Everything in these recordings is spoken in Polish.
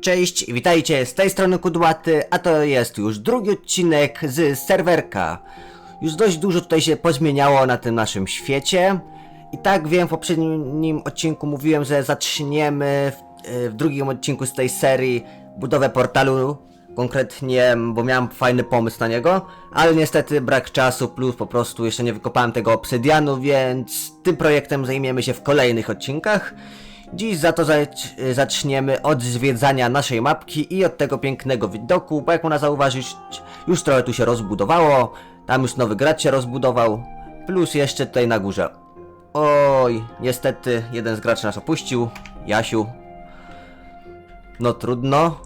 Cześć, witajcie, z tej strony Kudłaty, a to jest już drugi odcinek z serwerka. Już dość dużo tutaj się pozmieniało na tym naszym świecie. I tak wiem, w poprzednim odcinku mówiłem, że zaczniemy w, e, w drugim odcinku z tej serii budowę portalu. Konkretnie, bo miałem fajny pomysł na niego, ale niestety brak czasu, plus po prostu jeszcze nie wykopałem tego obsydianu, więc tym projektem zajmiemy się w kolejnych odcinkach. Dziś za to zac- zaczniemy od zwiedzania naszej mapki i od tego pięknego widoku, bo jak można zauważyć, już trochę tu się rozbudowało, tam już nowy gracz się rozbudował, plus jeszcze tutaj na górze. Oj, niestety jeden z graczy nas opuścił, Jasiu. No trudno.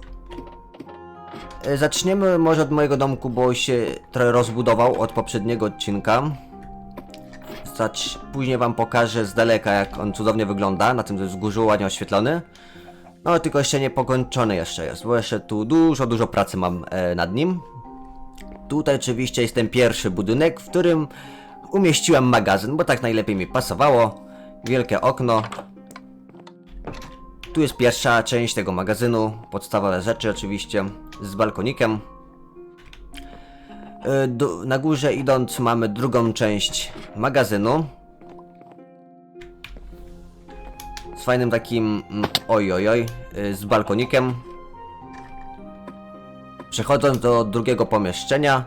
E, Zaczniemy może od mojego domku, bo się trochę rozbudował od poprzedniego odcinka. Zacz, później wam pokażę z daleka, jak on cudownie wygląda, na tym wzgórzu, ładnie oświetlony. No, tylko jeszcze nie pokończony jeszcze jest, bo jeszcze tu dużo, dużo pracy mam e, nad nim. Tutaj oczywiście jest ten pierwszy budynek, w którym umieściłem magazyn, bo tak najlepiej mi pasowało. Wielkie okno. Tu jest pierwsza część tego magazynu, podstawowe rzeczy oczywiście, z balkonikiem. Y, du- Na górze idąc mamy drugą część magazynu. Z fajnym takim mm, oj oj y, z balkonikiem. Przechodząc do drugiego pomieszczenia,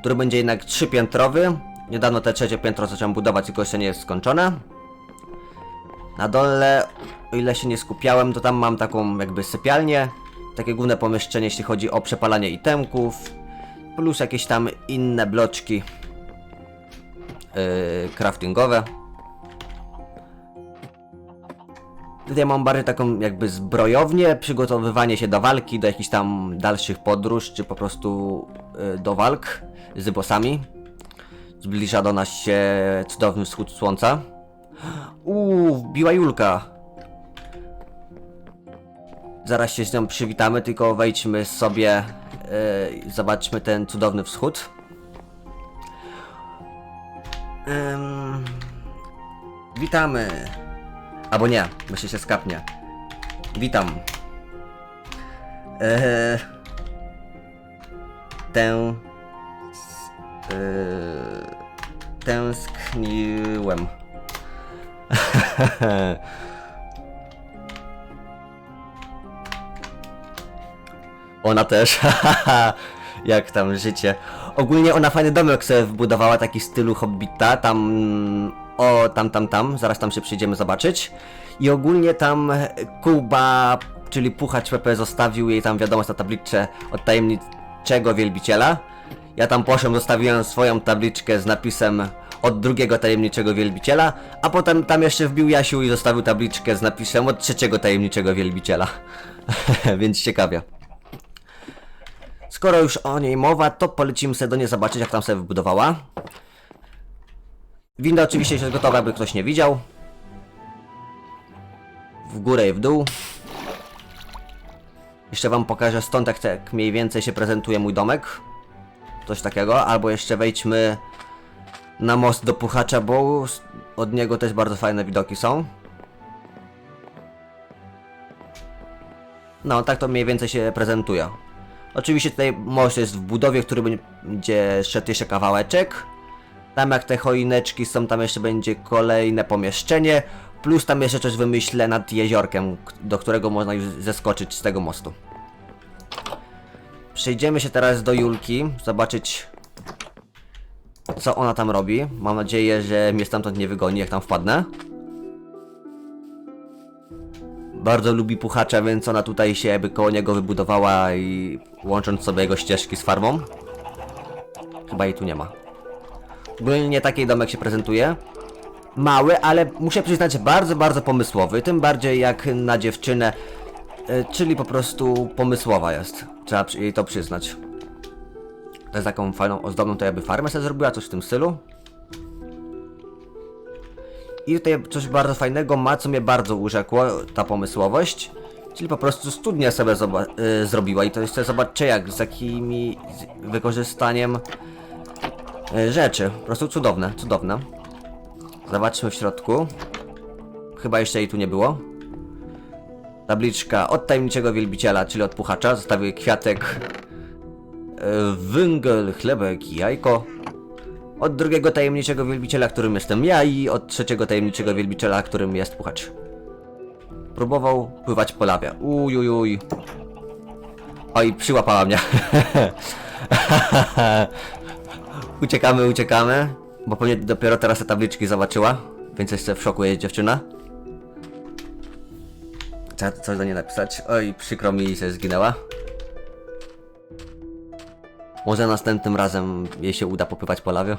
który będzie jednak trzypiętrowy. Niedawno te trzecie piętro zacząłem budować, tylko jeszcze nie jest skończone. Na dole, o ile się nie skupiałem, to tam mam taką jakby sypialnię. Takie główne pomieszczenie, jeśli chodzi o przepalanie itemków, plus jakieś tam inne bloczki yy, craftingowe. Tutaj mam bardziej taką jakby zbrojownię, przygotowywanie się do walki, do jakichś tam dalszych podróż, czy po prostu yy, do walk z bossami. Zbliża do nas się cudowny wschód słońca. Uuu, wbiła Julka. Zaraz się z nią przywitamy, tylko wejdźmy sobie, zobaczmy ten cudowny wschód. Witamy. Albo nie, myślę się skapnie. Witam. Eee, tę... Eee, tęskniłem. Ona też, jak tam życie. Ogólnie ona fajny domek sobie wbudowała, taki stylu Hobbita, tam... O, tam, tam, tam, zaraz tam się przyjdziemy zobaczyć. I ogólnie tam Kuba, czyli Puchacz Pepe zostawił jej tam wiadomość na tabliczce od tajemniczego wielbiciela. Ja tam poszedłem, zostawiłem swoją tabliczkę z napisem od drugiego tajemniczego wielbiciela, a potem tam jeszcze wbił Jasiu i zostawił tabliczkę z napisem od trzeciego tajemniczego wielbiciela. Więc ciekawie. Skoro już o niej mowa, to polecimy sobie do niej zobaczyć, jak tam sobie wybudowała. Winda oczywiście jest gotowa, by ktoś nie widział. W górę i w dół. Jeszcze wam pokażę stąd, jak, jak mniej więcej się prezentuje mój domek. Coś takiego. Albo jeszcze wejdźmy na most do Puchacza, bo od niego też bardzo fajne widoki są. No, tak to mniej więcej się prezentuje. Oczywiście tutaj most jest w budowie, który będzie szedł jeszcze kawałeczek. Tam jak te choineczki są, tam jeszcze będzie kolejne pomieszczenie. Plus tam jeszcze coś wymyślę nad jeziorkiem, do którego można już zeskoczyć z tego mostu. Przejdziemy się teraz do Julki, zobaczyć co ona tam robi. Mam nadzieję, że mnie stamtąd nie wygoni, jak tam wpadnę. Bardzo lubi puchacza, więc ona tutaj się jakby koło niego wybudowała i łącząc sobie jego ścieżki z farmą. Chyba jej tu nie ma. Ogólnie taki domek się prezentuje. Mały, ale muszę przyznać bardzo, bardzo pomysłowy. Tym bardziej jak na dziewczynę. e, Czyli po prostu pomysłowa jest. Trzeba jej to przyznać. Jest taką fajną, ozdobną to jakby farmę sobie zrobiła, coś w tym stylu. I tutaj coś bardzo fajnego ma, co mnie bardzo urzekło, ta pomysłowość. Czyli po prostu studnię sobie y, zrobiła i to jeszcze zobaczcie jak, z jakimi z wykorzystaniem y, rzeczy. Po prostu cudowne, cudowne. Zobaczmy w środku. Chyba jeszcze jej tu nie było. tabliczka od tajemniczego wielbiciela, czyli od puchacza. Zostawię kwiatek, e, węgiel, chlebek i jajko. Od drugiego tajemniczego wielbiciela, którym jestem ja i od trzeciego tajemniczego wielbiciela, którym jest puchacz. Próbował pływać po lawie. Ujujuj. Oj, przyłapała mnie. uciekamy, uciekamy. Bo pewnie dopiero teraz te tabliczki zobaczyła. Więc jeszcze w szoku jest dziewczyna. Trzeba coś do niej napisać. Oj, przykro mi, że zginęła. Może następnym razem jej się uda popływać po lawie.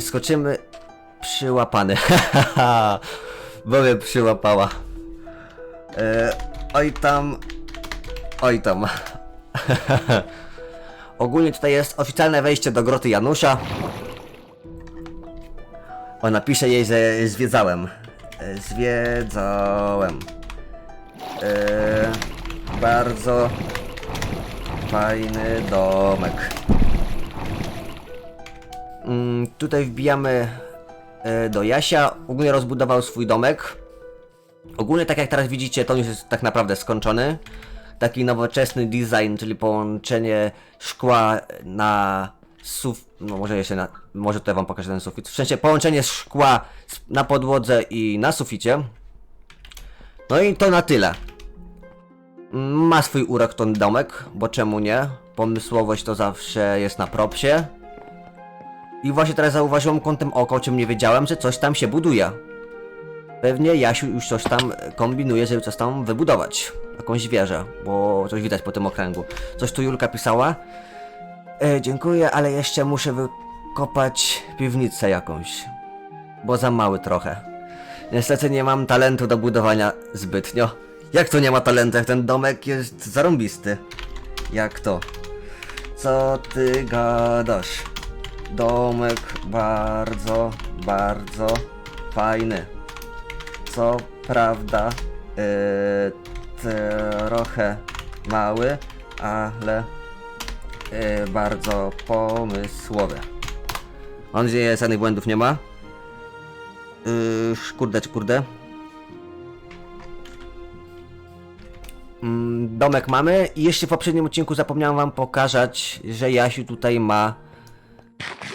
Skoczymy. Przyłapany. Bo mnie przyłapała. E, oj tam. Oj tam. Ogólnie tutaj jest oficjalne wejście do groty Janusza. O, napiszę jej, że zwiedzałem. E, Zwiedzałem. E, bardzo fajny domek. Mm, tutaj wbijamy e, do Jasia. Ogólnie rozbudował swój domek. Ogólnie tak jak teraz widzicie, to już jest tak naprawdę skończony. Taki nowoczesny design, czyli połączenie szkła na suf... No może jeszcze na... Może tutaj wam pokażę ten sufit. W sensie połączenie szkła na podłodze i na suficie. No i to na tyle. Ma swój urok ten domek, bo czemu nie? Pomysłowość to zawsze jest na propsie. I właśnie teraz zauważyłem kątem oka, o czym nie wiedziałem, że coś tam się buduje. Pewnie Jasiu już coś tam kombinuje, żeby coś tam wybudować. Jakąś wieżę, bo coś widać po tym okręgu. Coś tu Julka pisała. E, dziękuję, ale jeszcze muszę wykopać piwnicę jakąś. Bo za mały trochę. Niestety nie mam talentu do budowania zbytnio. Jak to nie ma talentu, jak ten domek jest zarąbisty? Jak to? Co ty gadasz? Domek bardzo, bardzo fajny. Co prawda, yy, trochę mały, ale yy, bardzo pomysłowy. Mam nadzieję, żadnych błędów nie ma. Yy, kurde, czy kurde. Domek mamy i jeszcze w poprzednim odcinku zapomniałem wam pokazać, że Jasiu tutaj ma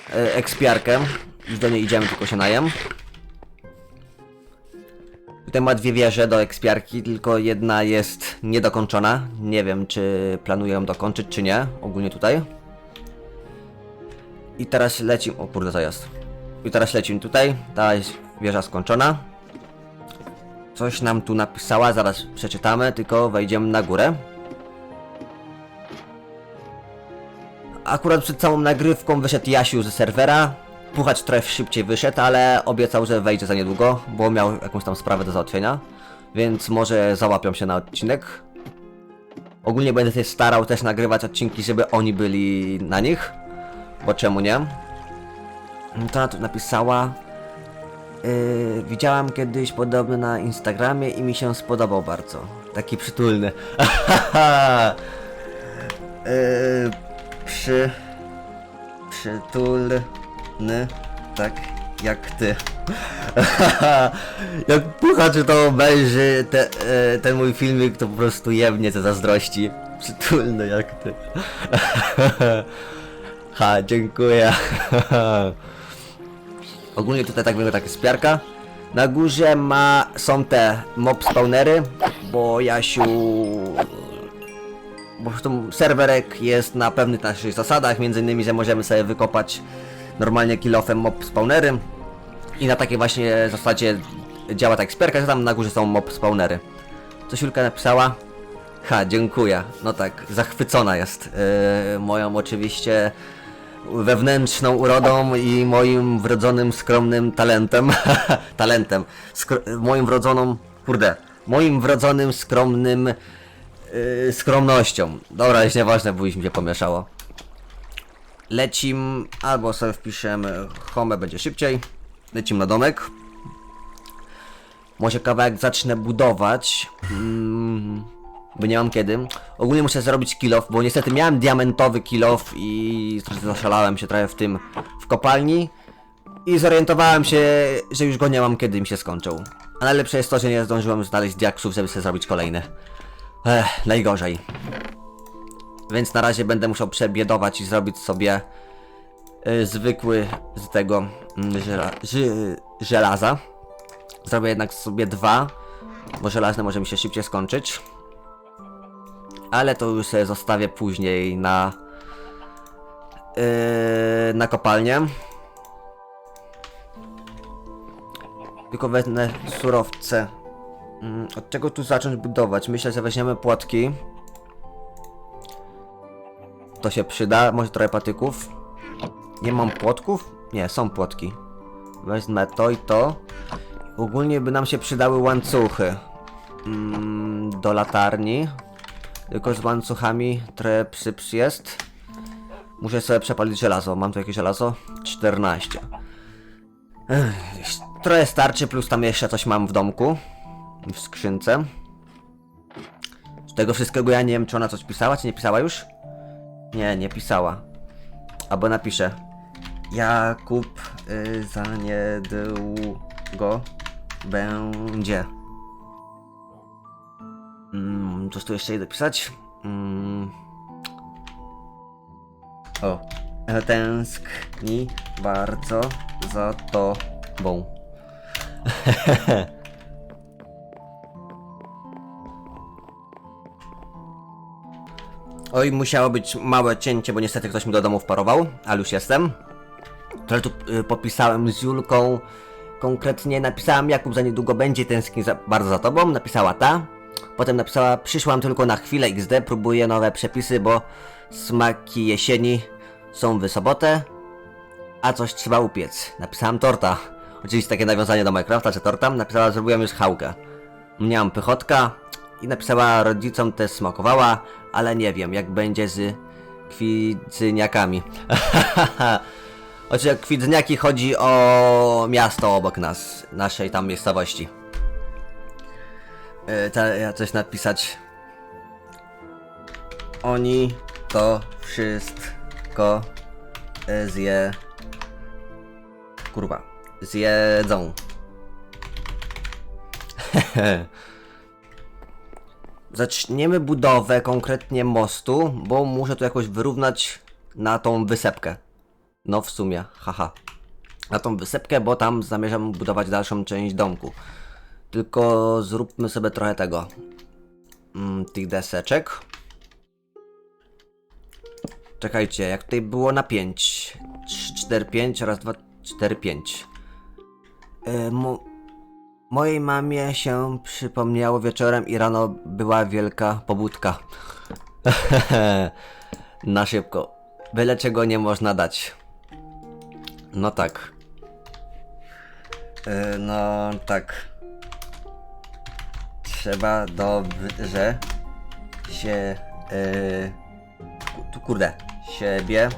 e, ekspiarkę. Już do niej idziemy, tylko się najem. Tutaj ma dwie wieże do ekspiarki, tylko jedna jest niedokończona. Nie wiem, czy planuję ją dokończyć, czy nie. Ogólnie tutaj. I teraz lecimy. O kurde, to jest. I teraz lecimy tutaj. Ta wieża skończona. Coś nam tu napisała, zaraz przeczytamy, tylko wejdziemy na górę. Akurat przed całą nagrywką wyszedł Jasiu ze serwera. Puchacz trochę szybciej wyszedł, ale obiecał, że wejdzie za niedługo, bo miał jakąś tam sprawę do załatwienia. Więc może załapią się na odcinek. Ogólnie będę się starał też nagrywać odcinki, żeby oni byli na nich. Bo czemu nie? To ona tu napisała. Yy, widziałam kiedyś podobny na Instagramie i mi się spodobał bardzo. Taki przytulny. yy, przy... Przytulny. Tak jak ty. jak puchacz to obejrzy te, e, ten mój filmik, to po prostu jebnie te zazdrości. Przytulny jak ty. ha, dziękuję. Ogólnie tutaj tak wygląda taka spiarka. Na górze ma, są te mob spawnery, bo Jasiu... Bo zresztą serwerek jest na pewnych naszych zasadach, między innymi, że możemy sobie wykopać normalnie kilofem mob spawnery. I na takiej właśnie zasadzie działa ta ekspiarka, że tam na górze są mob spawnery. Coś Julka napisała? Ha, dziękuję. No tak, zachwycona jest yy, moją oczywiście wewnętrzną urodą i moim wrodzonym skromnym talentem. talentem. Skro moim wrodzoną, kurde, moim wrodzonym skromnym yy, skromnością. Dobra, jest nieważne, bo już mi się pomieszało. Lecim, albo sobie wpiszemy home, będzie szybciej. Lecim na domek. Może kawałek zacznę budować. Mm, bo nie mam kiedy. Ogólnie muszę zrobić kill off, bo niestety miałem diamentowy kill off i zaszalałem się trochę w tym w kopalni. I zorientowałem się, że już go nie mam kiedy mi się skończył. A najlepsze jest to, że nie zdążyłem znaleźć diaksów, żeby sobie zrobić kolejne. Ech, najgorzej. Więc na razie będę musiał przebiedować i zrobić sobie y, zwykły z tego ży, żelaza. Zrobię jednak sobie dwa, bo żelazne może mi się szybciej skończyć. Ale to już sobie zostawię później na yy, na kopalnię. Tylko wezmę surowce. Mm, Od czego tu zacząć budować? Myślę, że weźmiemy płotki. To się przyda. Może trochę patyków. Nie mam płotków? Nie, są płotki. Wezmę to i to. Ogólnie by nam się przydały łańcuchy. Mm, do latarni. Tylko z łańcuchami trochę przyps jest. Muszę sobie przepalić żelazo. Mam tu jakieś żelazo? 14. Ech, trochę starczy, plus tam jeszcze coś mam w domku. W skrzynce. Z tego wszystkiego ja nie wiem, czy ona coś pisała, czy nie pisała już? Nie, nie pisała. Albo napiszę. Jakub y, za niedługo będzie. Mm, coś tu jeszcze idę pisać? Mm. O. Tęskni bardzo za tobą. Oj, musiało być małe cięcie, bo niestety ktoś mi do domu wparował, ale już jestem. Trochę tu y, popisałem z Julką. Konkretnie napisałam, Jakub za niedługo będzie tęskni za, bardzo za tobą. Napisała ta. Potem napisała, przyszłam tylko na chwilę XD, próbuję nowe przepisy, bo smaki jesieni są w sobotę, a coś trzeba upiec. Napisałam torta. Oczywiście takie nawiązanie do Minecrafta, czy torta. Napisała, zrobiłem już chałkę. Miałam pychotka i napisała, rodzicom też smakowała, ale nie wiem, jak będzie z kwidzyniakami. Oczywiście kwidzyniaki chodzi o miasto obok nas, naszej tam miejscowości. Ta, ja coś napisać. Oni to wszystko e, zje... Kurwa. Zjedzą. Zaczniemy budowę konkretnie mostu, bo muszę tu jakoś wyrównać na tą wysepkę. No w sumie, haha. Na tą wysepkę, bo tam zamierzam budować dalszą część domku. Tylko zróbmy sobie trochę tego. Mm, tych deseczek. Czekajcie, jak tutaj było na 5. 3, 4, 5, raz, 2, 4, 5. Yy, mo mojej mamie się przypomniało wieczorem i rano była wielka pobudka. na szybko. Byle czego nie można dać. No tak. Yy, no tak. Trzeba dobrze się. Yy, tu kurde. Siebie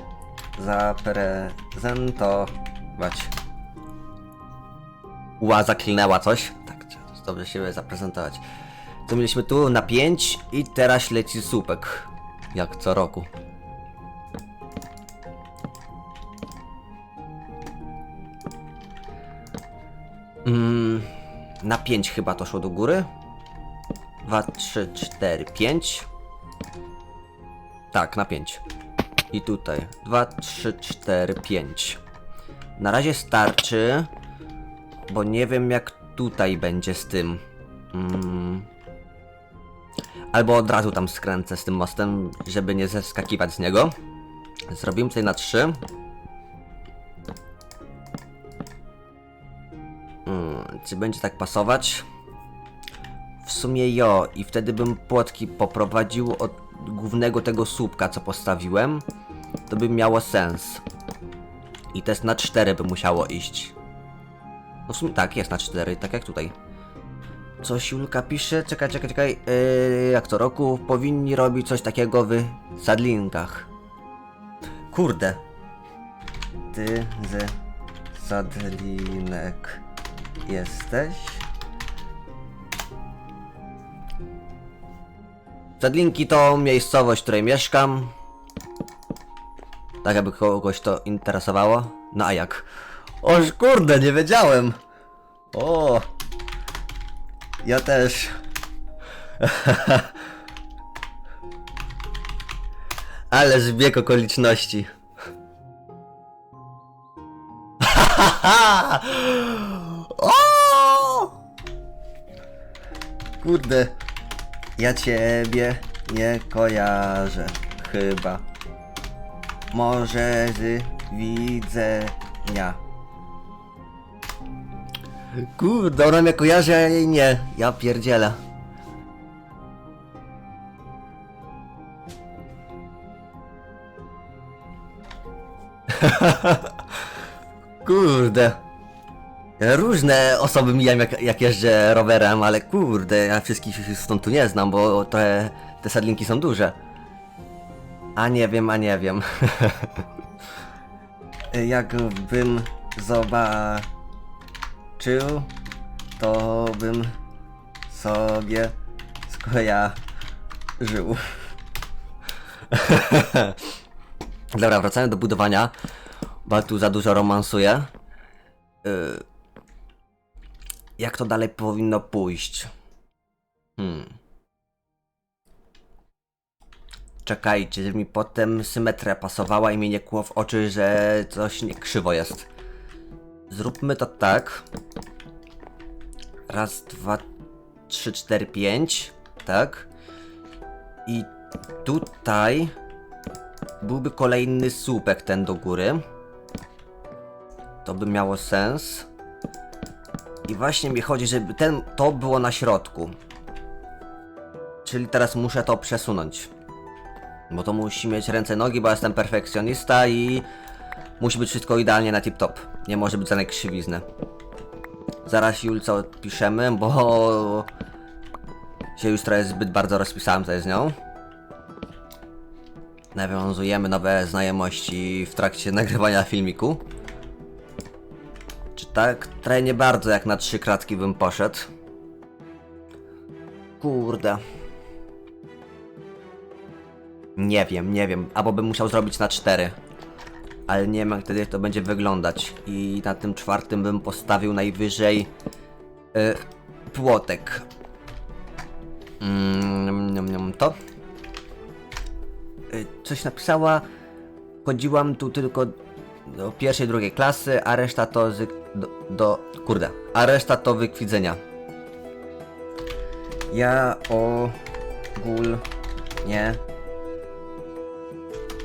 zaprezentować. Ła, zaklinęła coś. Tak, dobrze siebie zaprezentować. To mieliśmy tu na 5 i teraz leci słupek. Jak co roku. Mm, na 5 chyba to szło do góry. 2, 3, 4, 5. Tak, na 5. I tutaj. 2, 3, 4, 5. Na razie starczy, bo nie wiem jak tutaj będzie z tym. Mm. Albo od razu tam skręcę z tym mostem, żeby nie zeskakiwać z niego. Zrobimy tutaj na 3. Mm, czy będzie tak pasować? W sumie jo, i wtedy bym płotki poprowadził od głównego tego słupka, co postawiłem. To by miało sens. I też na 4 by musiało iść. No w sumie tak, jest na 4, tak jak tutaj. Coś Julka pisze, czekaj, czekaj, czekaj, yy, jak co roku powinni robić coś takiego w sadlinkach. Kurde. Ty ze sadlinek jesteś? Sadlinki to miejscowość, w której mieszkam. Tak, aby kogoś to interesowało. No a jak? Oż kurde, nie wiedziałem. O, Ja też. Ale zbieg okoliczności. o! Kurde. Ja ciebie nie kojarzę. Chyba. Może z widzenia. Kurde, ona mnie kojarzy, a jej nie. Ja pierdzielę. Kurde. Różne osoby mijam jak, jak jeżdżę rowerem, ale kurde, ja wszystkich stąd tu nie znam, bo te, te sadlinki są duże. A nie wiem, a nie wiem. Jakbym zobaczył, to bym sobie skojarzył. Dobra, wracamy do budowania, bo tu za dużo romansuję. Y, jak to dalej powinno pójść? Hmm. Czekajcie, żeby mi potem symetria pasowała i mi nie kło w oczy, że coś nie krzywo jest. Zróbmy to tak. Raz, dwa, trzy, cztery, pięć. Tak. I tutaj byłby kolejny słupek ten do góry. To by miało sens. I właśnie mi chodzi, żeby ten, to było na środku. Czyli teraz muszę to przesunąć. Bo to musi mieć ręce, nogi, bo jestem perfekcjonista i musi być wszystko idealnie na tip-top. Nie może być żadnej krzywizny. Zaraz Julce odpiszemy, bo się już trochę zbyt bardzo rozpisałem tutaj z nią. Nawiązujemy nowe znajomości w trakcie nagrywania filmiku. Tak? Trochę nie bardzo jak na trzy kratki bym poszedł. Kurde. Nie wiem, nie wiem. Albo bym musiał zrobić na cztery. Ale nie wiem jak to będzie wyglądać. I na tym czwartym bym postawił najwyżej y, płotek. Mm, to. Y, coś napisała. Chodziłam tu tylko do pierwszej, drugiej klasy, a reszta to z, do, do. Kurde. A reszta to wykwidzenia. Ja ogólnie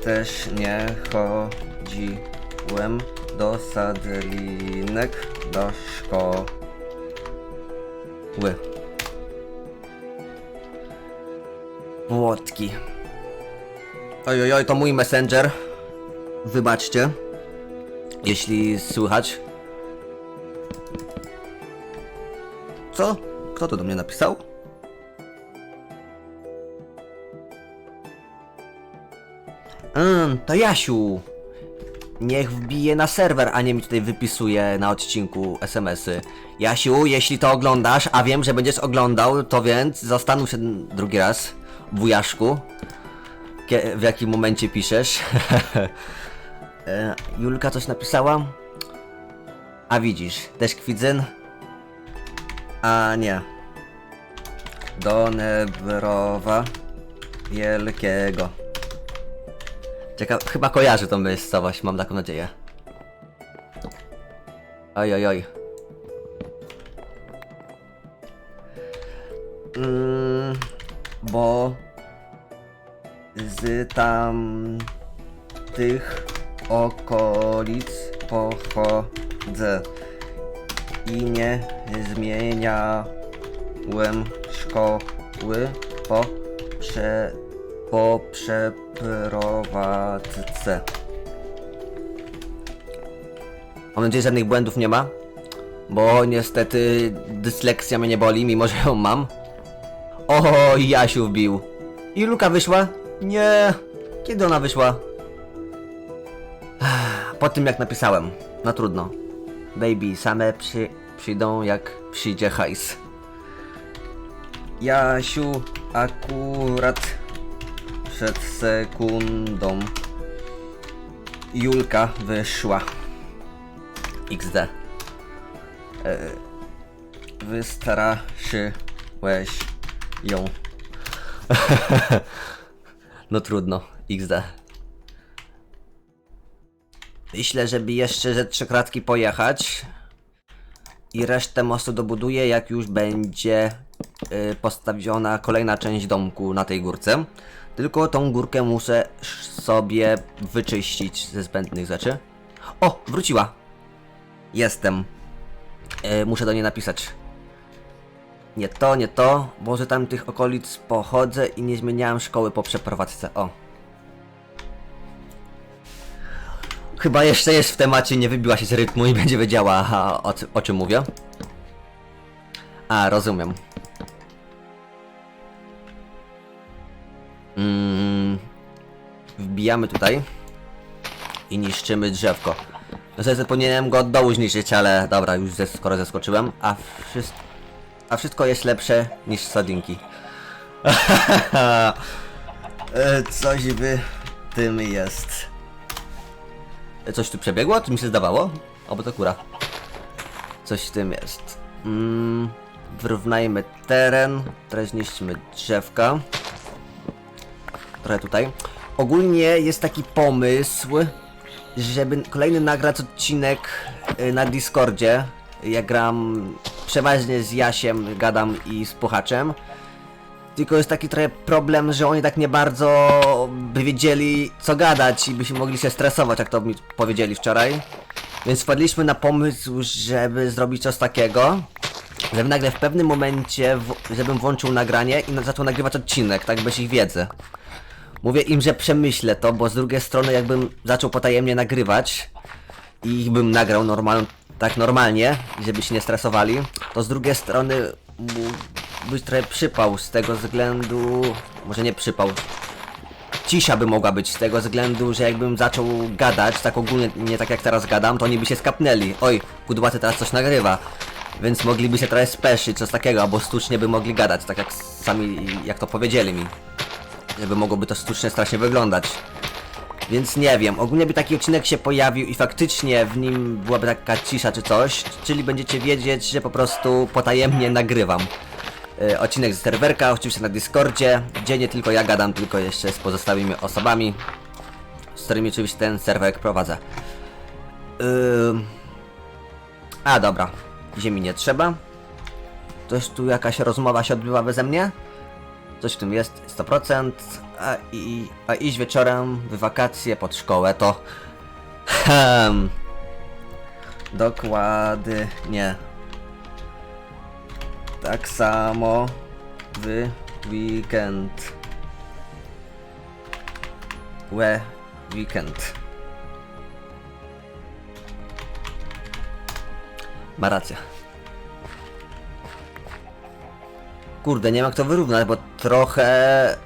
też nie chodziłem do sadlinek do szkoły. Płotki. Oj, oj, oj, to mój messenger. Wybaczcie, jeśli słychać. Co? Kto to do mnie napisał? Mm, to Jasiu. Niech wbije na serwer, a nie mi tutaj wypisuje na odcinku SMS-y. Jasiu, jeśli to oglądasz, a wiem, że będziesz oglądał, to więc zastanów się drugi raz, wujaszku, w jakim momencie piszesz. E, Julka coś napisała? A widzisz, też kwidzyn? A nie. Do Nebrowa Wielkiego. Ciekaw, chyba kojarzy tą miejscowość, mam taką nadzieję. Oj, oj, oj. Mm, bo z tamtych okolic pochodzę i nie zmieniałem szkoły po, prze, po przeprowadzce. Mam nadzieję, że żadnych błędów nie ma, bo niestety dysleksja mnie nie boli, mimo że ją mam. O, Jasiu wbił. I Luka wyszła? Nie. Kiedy ona wyszła? Po tym jak napisałem. No trudno. Baby, same przy, przyjdą jak przyjdzie hajs. Jasiu akurat przed sekundą Julka wyszła. XD. E, wystraszyłem Weź ją. no trudno, XD. Myślę, żeby jeszcze ze trzy kratki pojechać i resztę mostu dobuduję, jak już będzie y, postawiona kolejna część domku na tej górce. Tylko tą górkę muszę sz- sobie wyczyścić ze zbędnych rzeczy. O, wróciła! Jestem. Y, muszę do niej napisać. Nie to, nie to, bo z tamtych okolic pochodzę i nie zmieniałem szkoły po przeprowadzce. O. Chyba jeszcze jest w temacie, nie wybiła się z rytmu i będzie wiedziała o, o czym mówię. A, rozumiem. Mm, wbijamy tutaj i niszczymy drzewko. No sobie powinienem go od dołu zniszczyć, ale dobra, już ze, skoro zeskoczyłem, a wszystko, a wszystko jest lepsze niż sodinki. E, Coś w tym jest. Coś tu przebiegło? To mi się zdawało? Albo to kura. Coś w tym jest. Mm, wyrównajmy teren. Teraz zniszczymy drzewka. Trochę tutaj. Ogólnie jest taki pomysł, żeby kolejny nagrać odcinek y, na Discordzie. Ja gram przeważnie z Jasiem, gadam i z Puchaczem. Tylko jest taki trochę problem, że oni tak nie bardzo by wiedzieli co gadać i by się mogli się stresować, jak to mi powiedzieli wczoraj. Więc wpadliśmy na pomysł, żeby zrobić coś takiego, żeby nagle w pewnym momencie, żebym włączył nagranie i zaczął nagrywać odcinek, tak bez ich wiedzy. Mówię im, że przemyślę to, bo z drugiej strony jakbym zaczął potajemnie nagrywać i bym nagrał normal, tak normalnie, żeby się nie stresowali, to z drugiej strony być trochę przypał z tego względu, może nie przypał, cisza by mogła być z tego względu, że jakbym zaczął gadać, tak ogólnie, nie tak jak teraz gadam, to oni by się skapnęli. Oj, Kudłaty teraz coś nagrywa. Więc mogliby się trochę speszyć, coś takiego, albo sztucznie by mogli gadać, tak jak sami, jak to powiedzieli mi. Żeby mogłoby to sztucznie strasznie wyglądać. Więc nie wiem, ogólnie by taki odcinek się pojawił i faktycznie w nim byłaby taka cisza czy coś, czyli będziecie wiedzieć, że po prostu potajemnie nagrywam. E, odcinek z serwerka, oczywiście na Discordzie, gdzie nie tylko ja gadam, tylko jeszcze z pozostałymi osobami, z którymi oczywiście ten serwerek prowadzę. Ym... A dobra, ziemi nie trzeba. Coś tu jakaś rozmowa się odbywa beze mnie? Coś w tym jest 100%, a, i, a iść wieczorem w wakacje pod szkołę to... Dokładnie. Tak samo w weekend. We weekend. Ma rację. Kurde, nie wiem jak to wyrównać, bo trochę...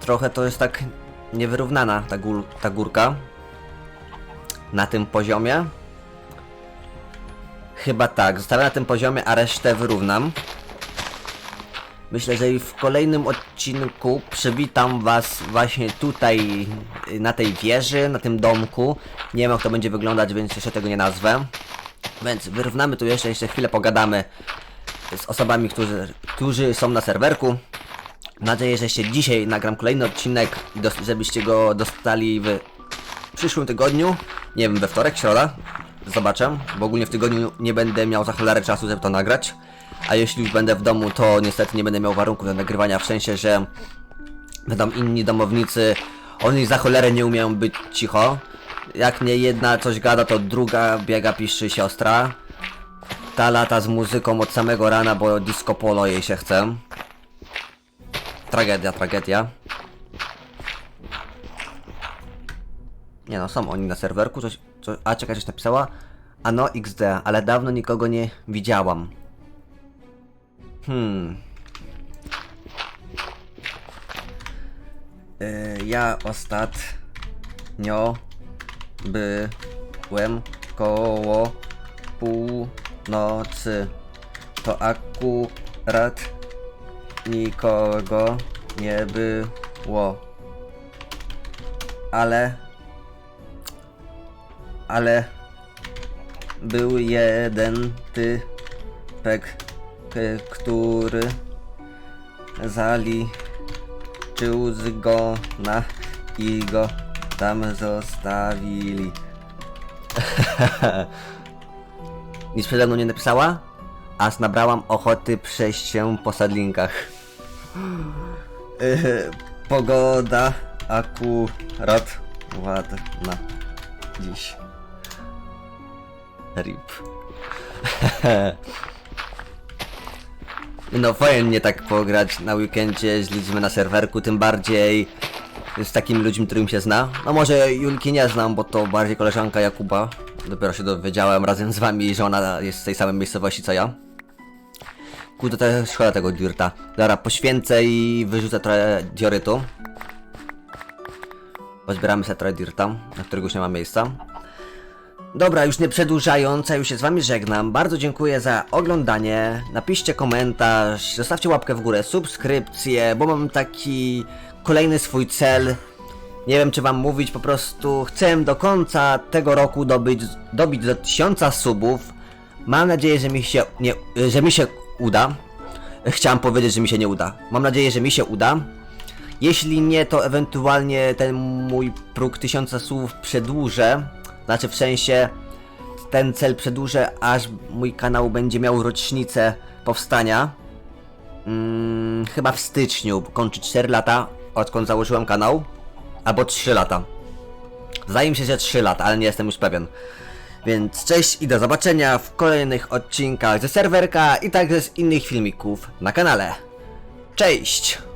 Trochę to jest tak niewyrównana ta, gór, ta górka. Na tym poziomie. Chyba tak, zostawię na tym poziomie, a resztę wyrównam. Myślę, że w kolejnym odcinku przywitam was właśnie tutaj, y, na tej wieży, na tym domku. Nie wiem jak to będzie wyglądać, więc jeszcze tego nie nazwę. Więc wyrównamy tu jeszcze, jeszcze chwilę pogadamy z osobami, którzy, którzy są na serwerku. Mam nadzieję, że jeszcze dzisiaj nagram kolejny odcinek żebyście go dostali w przyszłym tygodniu. Nie wiem, we wtorek, środa. Zobaczę, bo ogólnie w tygodniu nie będę miał za cholerę czasu, żeby to nagrać. A jeśli już będę w domu, to niestety nie będę miał warunków do nagrywania, w sensie, że będą inni domownicy. Oni za cholerę nie umieją być cicho. Jak nie jedna coś gada, to druga biega, piszczy siostra. Ta lata z muzyką od samego rana, bo disco polo jej się chce. Tragedia, tragedia. Nie no, są oni na serwerku, coś, coś a czekaj, coś napisała? Ano XD, ale dawno nikogo nie widziałam. Hmm. Yy, ja ostatnio byłem koło północy. To akurat nikogo nie było. Ale ale był jeden typek, który zaliczył z go na i go tam zostawili. Nic przede mną nie napisała? Aż nabrałam ochoty przejść się po sadlinkach. Yy, pogoda akurat ładna dziś. Rip. No fajnie tak pograć na weekendzie z ludźmi na serwerku, tym bardziej z takimi ludźmi, którym się zna. No może Julki nie znam, bo to bardziej koleżanka Jakuba. Dopiero się dowiedziałem razem z wami, że ona jest z tej samej miejscowości co ja. Kurde, to jest szkoda tego dirta. Dobra, poświęcę i wyrzucę trochę diorytu. Pozbieramy sobie trochę dirta, na którego już nie ma miejsca. Dobra, już nie przedłużając, ja już się z wami żegnam. Bardzo dziękuję za oglądanie. Napiszcie komentarz, zostawcie łapkę w górę, subskrypcję, bo mam taki kolejny swój cel. Nie wiem czy wam mówić, po prostu chcę do końca tego roku dobić do 1000 subów. Mam nadzieję, że mi się nie, że mi się uda. Chciałem powiedzieć, że mi się nie uda. Mam nadzieję, że mi się uda. Jeśli nie, to ewentualnie ten mój próg 1000 słów przedłużę. Znaczy w sensie ten cel przedłużę, aż mój kanał będzie miał rocznicę powstania. Mm, chyba w styczniu kończy 4 lata, odkąd założyłem kanał. Albo 3 lata. Zdaje mi się, że 3 lata, ale nie jestem już pewien. Więc cześć i do zobaczenia w kolejnych odcinkach ze serwerka i także z innych filmików na kanale. Cześć!